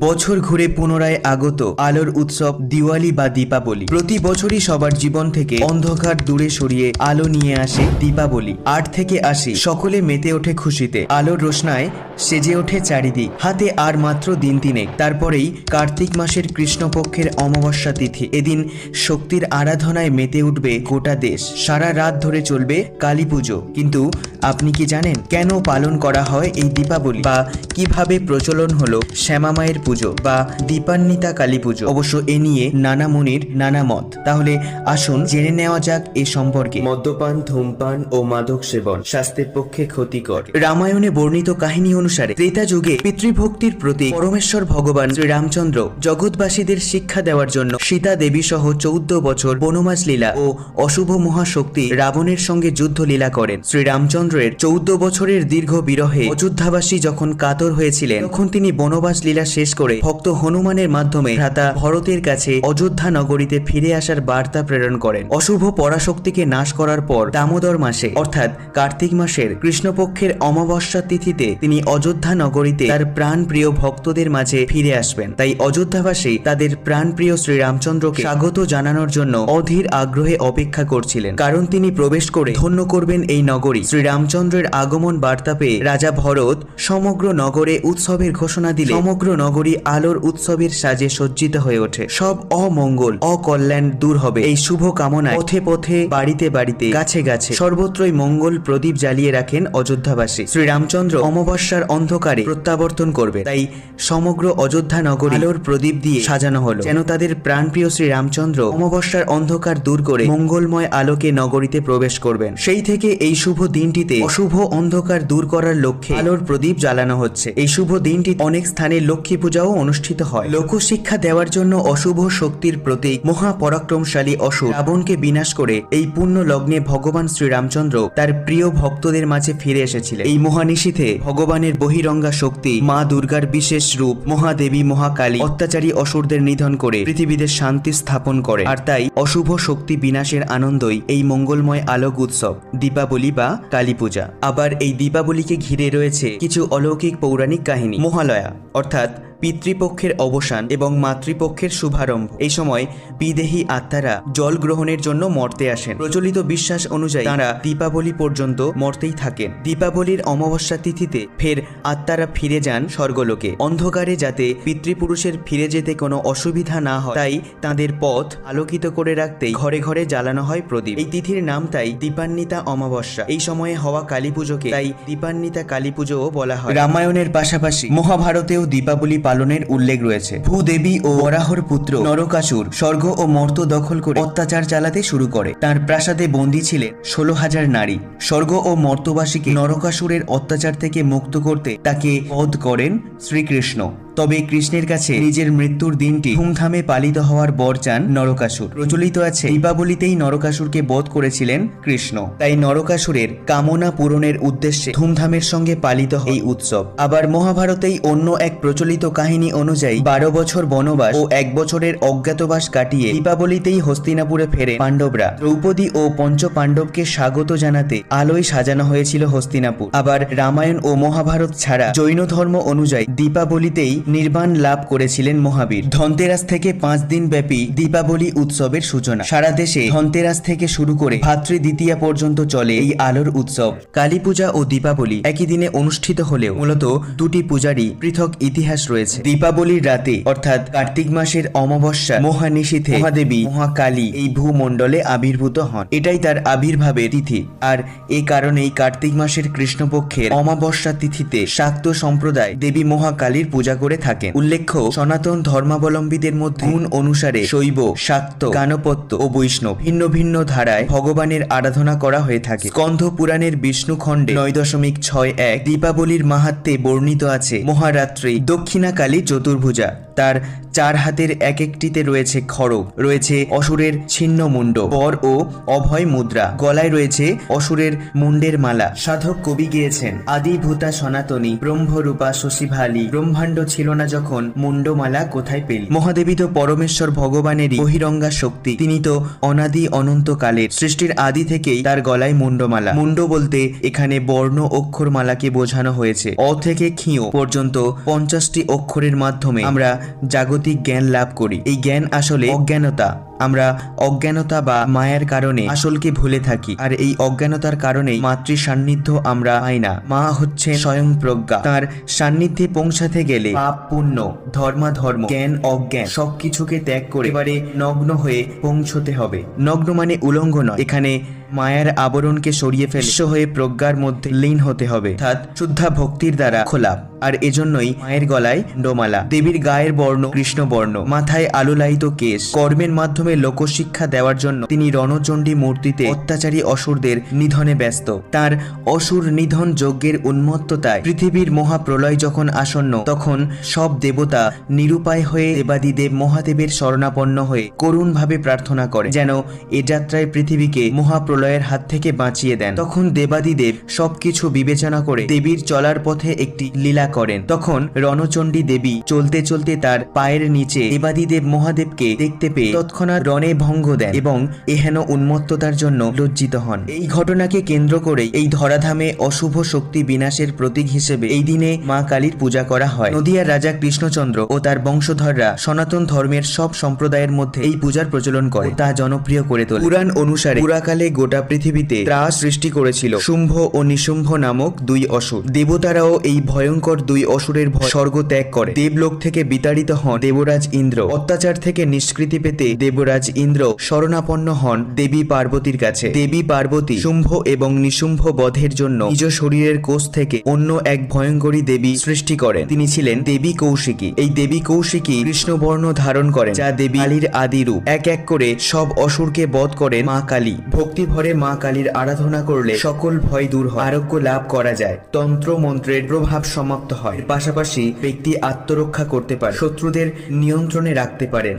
বছর ঘুরে পুনরায় আগত আলোর উৎসব দিওয়ালি বা দীপাবলি। প্রতি বছরই সবার জীবন থেকে অন্ধকার দূরে সরিয়ে আলো নিয়ে আসে দীপাবলি। আট থেকে আসি সকলে মেতে ওঠে খুশিতে। আলোর রোশনায় সেজে ওঠে চারিদিক। হাতে আর মাত্র দিন তিনেক তারপরেই কার্তিক মাসের কৃষ্ণপক্ষের অমাবস্যা তিথি। এদিন শক্তির আরাধনায় মেতে উঠবে গোটা দেশ। সারা রাত ধরে চলবে কালী পুজো। কিন্তু আপনি কি জানেন কেন পালন করা হয় এই দীপাবলি? বা কীভাবে প্রচলন হলো শ্যামা মায়ের পুজো বা দীপান্বিতা কালী পুজো? অবশ্য এ নিয়ে নানা মুনির, নানা মত। তাহলে আসুন জেনে নেওয়া যাক এ সম্পর্কে। মদ্যপান, ধূমপান ও মাদক সেবন স্বাস্থ্যের পক্ষে ক্ষতিকর। রামায়ণে বর্ণিত কাহিনী অনুসারে ত্রেতা যুগে পিতৃভক্তির প্রতি পরমেশ্বর ভগবান শ্রীরামচন্দ্র জগৎবাসীদের শিক্ষা দেওয়ার জন্য সীতা দেবী সহ চৌদ্দ বছর বনমাস লীলা ও অশুভ মহাশক্তি রাবণের সঙ্গে যুদ্ধ লীলা করেন। শ্রীরামচন্দ্রের চৌদ্দ বছরের দীর্ঘ বিরহে অযোধ্যাবাসী যখন কাতর হয়েছিলেন, তখন তিনি বনবাস লীলা শেষ করে ভক্ত হনুমানের মাধ্যমে ভ্রাতা ভরতের কাছে অযোধ্যা নগরীতে ফিরে আসার বার্তা প্রেরণ করেন। অশুভ পরাশক্তিকে নাশ করার পর দামোদর মাসে, অর্থাৎ কার্তিক মাসের কৃষ্ণপক্ষের অমাবস্যা তিথিতে তিনি অযোধ্যা নগরীতে তার প্রাণ প্রিয় ভক্তদের মাঝে ফিরে আসবেন। তাই অযোধ্যাবাসী তাদের প্রাণপ্রিয় শ্রীরামচন্দ্রকে স্বাগত জানানোর জন্য অধীর আগ্রহে অপেক্ষা করছিলেন। কারণ তিনি প্রবেশ করে ধন্য করবেন এই নগরী। শ্রীরামচন্দ্রের আগমন বার্তা পেয়ে রাজা ভরত সমগ্র নগরে উৎসবের ঘোষণা দিলে সমগ্র নগরী আলোর উৎসবের সাজে সজ্জিত হয়ে ওঠে। সব অমঙ্গল, অকল্যাণ দূর হবে। এই শুভ কামনায় পথে পথে, বাড়িতে বাড়িতে, গাছে গাছে সর্বত্রই মঙ্গল প্রদীপ জ্বালিয়ে রাখেন অযোধ্যাবাসী। শ্রীরামচন্দ্র অমাবস্যার অন্ধকারে প্রত্যাবর্তন করবে। তাই সমগ্র অযোধ্যা নগরী আলোর প্রদীপ দিয়ে সাজানো হলো। যেন তাদের প্রাণপ্রিয় শ্রীরামচন্দ্র অমাবস্যার অন্ধকার দূর করে মঙ্গলময় আলোকে নগরীতে প্রবেশ করবেন। সেই থেকে এই শুভ দিনটিতে অশুভ অন্ধকার দূর করার লক্ষ্যে আলোর প্রদীপ জ্বালানো হচ্ছে। এই শুভ দিনটি অনেক স্থানে লক্ষ্মী পূজাও অনুষ্ঠিত হয়। লোকশিক্ষা দেওয়ার জন্য অশুভ শক্তির প্রতীক মহাপরাক্রমশালী অসুর রাবণকে বিনাশ করে এই পুণ্য লগ্নে ভগবান শ্রীরামচন্দ্র তার প্রিয় ভক্তদের মাঝে ফিরে এসেছিলেন। এই মহানিশীথে ভগবানের বহিরঙ্গা শক্তি, মা দুর্গার বিশেষ রূপ, মহাদেবী, মহাকালী, অত্যাচারী অসুরদের নিধন করে পৃথিবীতে শান্তি স্থাপন করে। আর তাই অশুভ শক্তি বিনাশের আনন্দই এই মঙ্গলময় আলোক উৎসব, দীপাবলি বা কালী পূজা। আবার এই দীপাবলিকে ঘিরে রয়েছে কিছু অলৌকিক পৌরাণিক কাহিনী, মহালয়া, অর্থাৎ পিতৃপক্ষের অবসান এবং মাতৃপক্ষের শুভারম্ভ। এই সময় বিদেহী আত্মারা জল গ্রহণের জন্য মর্তে আসেন। প্রচলিত বিশ্বাস অনুযায়ী তারা দীপাবলি পর্যন্ত মর্তেই থাকেন। দীপাবলির অমাবস্যা তিথিতে ফের আত্মারা ফিরে যান স্বর্গলোকে। অন্ধকারে যাতে পিতৃপুরুষের ফিরে যেতে কোনো অসুবিধা না হয়, তাই তাদের পথ আলোকিত করে রাখতেই ঘরে ঘরে জ্বালানো হয় প্রদীপ। এই তিথির নাম তাই দীপান্বিতা অমাবস্যা। এই সময়ে হওয়া কালী তাই দীপান্বিতা কালী বলা হয়। রামায়ণের পাশাপাশি মহাভারতেও দীপাবলি পালনের উল্লেখ রয়েছে। ভূদেবী ও বরাহর পুত্র নরকাসুর স্বর্গ ও মর্ত দখল করে অত্যাচার চালাতে শুরু করে। তার প্রাসাদে বন্দী ছিলেন ষোলো হাজার নারী। স্বর্গ ও মর্তবাসীকে নরকাসুরের অত্যাচার থেকে মুক্ত করতে তাকে বধ করেন শ্রীকৃষ্ণ। তবে কৃষ্ণের কাছে নিজের মৃত্যুর দিনটি ধুমধামে পালিত হওয়ার বর চান নরকাসুর। প্রচলিত আছে, দীপাবলিতেই নরকাসুরকে বধ করেছিলেন কৃষ্ণ। তাই নরকাসুরের কামনা পূরণের উদ্দেশ্যে ধুমধামের সঙ্গে পালিত এই উৎসব। আবার মহাভারতেই অন্য এক প্রচলিত কাহিনী অনুযায়ী বারো বছর বনবাস ও এক বছরের অজ্ঞাতবাস কাটিয়ে দীপাবলিতেই হস্তিনাপুরে ফেরে পাণ্ডবরা। দ্রৌপদী ও পঞ্চ পাণ্ডবকে স্বাগত জানাতে আলোয় সাজানো হয়েছিল হস্তিনাপুর। আবার রামায়ণ ও মহাভারত ছাড়া জৈন ধর্ম অনুযায়ী দীপাবলিতেই নির্বাণ লাভ করেছিলেন মহাবীর। ধনতেরাস থেকে পাঁচ দিন ব্যাপী দীপাবলি উৎসবের সূচনা। সারা দেশে ধনতেরাস থেকে শুরু করে ভাতৃ দ্বিতীয়া পর্যন্ত চলে এই আলোর উৎসব। কালী পূজা ও দীপাবলি একই দিনে অনুষ্ঠিত হলেও মূলত দুটি পূজারই পৃথক ইতিহাস রয়েছে। দীপাবলির রাতে, অর্থাৎ কার্তিক মাসের অমাবস্যা মহানিশীথে মহাদেবী, মহাকালী এই ভূমণ্ডলে আবির্ভূত হন। এটাই তার আবির্ভাবের তিথি। আর এ কারণেই কার্তিক মাসের কৃষ্ণপক্ষের অমাবস্যা তিথিতে শাক্ত সম্প্রদায় দেবী মহাকালীর পূজা করে থাকেন। উল্লেখ্য, সনাতন ধর্মাবলম্বীদের মধ্যে গুণ অনুসারে শৈব, শাক্ত, গানপত্য ও বৈষ্ণব ভিন্ন ভিন্ন ধারায় ভগবানের আরাধনা করা হয়ে থাকে। স্কন্ধ পুরাণের বিষ্ণু খণ্ডে নয় দশমিক ছয় এক দীপাবলির মাহাত্মে বর্ণিত আছে মহারাত্রি, দক্ষিণাকালী চতুর্ভুজা। তার চার হাতের এক একটিতে রয়েছে খড়গ, রয়েছে অসুরের ছিন্ন মুন্ড বর ও অভয় মুদ্রা, গলায় রয়েছে অসুরের মুন্ডের মালা। সাধক কবি গিয়েছেন আদি ভূতা সনাতনী, ব্রহ্মরূপা শশীভালি, ব্রহ্মাণ্ড ছিল না যখন মুন্ডমালা কোথায় পেলি? মহাদেবী তো পরমেশ্বর ভগবানেরই বহিরঙ্গা শক্তি, তিনি তো অনাদি অনন্ত কালের সৃষ্টির আদি থেকেই তার গলায় মুন্ডমালা মুন্ড বলতে এখানে বর্ণ অক্ষরমালাকে বোঝানো হয়েছে। অ থেকে ক্ষীয় পর্যন্ত পঞ্চাশটি অক্ষরের মাধ্যমে আমরা জাগতিক জ্ঞান লাভ করি। এই জ্ঞান আসলে অজ্ঞানতা। আমরা অজ্ঞানতা বা মায়ার কারণে আসলকে ভুলে থাকি। আর এই অজ্ঞানতার কারণেই মাতৃ সান্নিধ্য আমরা পাই না। মা হচ্ছে স্বয়ং প্রজ্ঞা। তার সান্নিধ্যে পৌঁছাতে গেলে পাপ, পুণ্য, ধর্মাধর্ম, জ্ঞান, অজ্ঞান সবকিছুকে ত্যাগ করে এবারে নগ্ন হয়ে পৌঁছতে হবে। নগ্ন মানে উলঙ্গ নয়। এখানে মায়ার আবরণকে সরিয়ে ফেলে হয়ে প্রজ্ঞার মধ্যে লীন হতে হবে। অর্থাৎ শুদ্ধা ভক্তির দ্বারা খোলা। আর এজন্যই মায়ের গলায় ডোমালা দেবীর গায়ের বর্ণ কৃষ্ণ বর্ণ। মাথায় আলোলায়িত কেশ। কর্মের মাধ্যমে লোকশিক্ষা দেওয়ার জন্য তিনি রণচণ্ডী মূর্তিতে অত্যাচারী অসুরদের নিধনে ব্যস্ত। তার অসুর নিধন যজ্ঞের উন্মত্ততায় পৃথিবীর মহাপ্রলয় যখন আসন্ন, তখন সব দেবতা নিরুপায় হয়ে দেবাদিদেব মহাদেবের শরণাপন্ন হয়ে করুণভাবে প্রার্থনা করে, যেন এ যাত্রায় পৃথিবীকে মহাপ্রলয়ের হাত থেকে বাঁচিয়ে দেন। তখন দেবাদিদেব সবকিছু বিবেচনা করে দেবীর চলার পথে একটি লীলা করেন। তখন রণচণ্ডী দেবী চলতে চলতে তার পায়ের নিচে দেবাদিদেব মহাদেবকে দেখতে পেয়ে তৎক্ষণাৎ রণে ভঙ্গ দেন এবং এহেন উন্মত্ততার জন্য লজ্জিত হন। এই ঘটনাকে কেন্দ্র করেই এই ধরাধামে অশুভ শক্তি বিনাশের প্রতীক হিসেবে এই দিনে মা কালীর পূজা করা হয়। নদিয়ার রাজা কৃষ্ণচন্দ্র ও তার বংশধররা সনাতন ধর্মের সব সম্প্রদায়ের মধ্যে এই পূজার প্রচলন করে তা জনপ্রিয় করে তোলে। পুরাণ অনুসারে পুরাকালে গোটা পৃথিবীতে ত্রাস সৃষ্টি করেছিল। শুম্ভ ও নিশুম্ভ নামক দুই অসুর। দেবতারাও এই ভয়ঙ্কর দুই অসুরের ভয় স্বর্গ ত্যাগ করে। দেবলোক থেকে বিতাড়িত হন দেবরাজ ইন্দ্র। অত্যাচার থেকে নিষ্কৃতি পেতে দেবরাজ ইন্দ্র শরণাপন্ন হন দেবী পার্বতীর কাছে। দেবী পার্বতী শুম্ভ এবং নিশুম্ভ বধের জন্য নিজ শরীরের কোষ থেকে অন্য এক ভয়ঙ্করী দেবী সৃষ্টি করেন। তিনি ছিলেন দেবী কৌশিকী। এই দেবী কৌশিকী কৃষ্ণবর্ণ ধারণ করেন, যা দেবী কালীর আদি রূপ। এক এক করে সব অসুরকে বধ করেন মা কালী। ভক্তি ভরে মা কালীর আরাধনা করলে সকল ভয় দূর হয়। আরোগ্য লাভ করা যায়। তন্ত্র মন্ত্রের প্রভাব সমাপ্ত হয়। পাশাপাশি ব্যক্তি আত্মরক্ষা করতে পারে, শত্রুদের নিয়ন্ত্রণে রাখতে পারেন।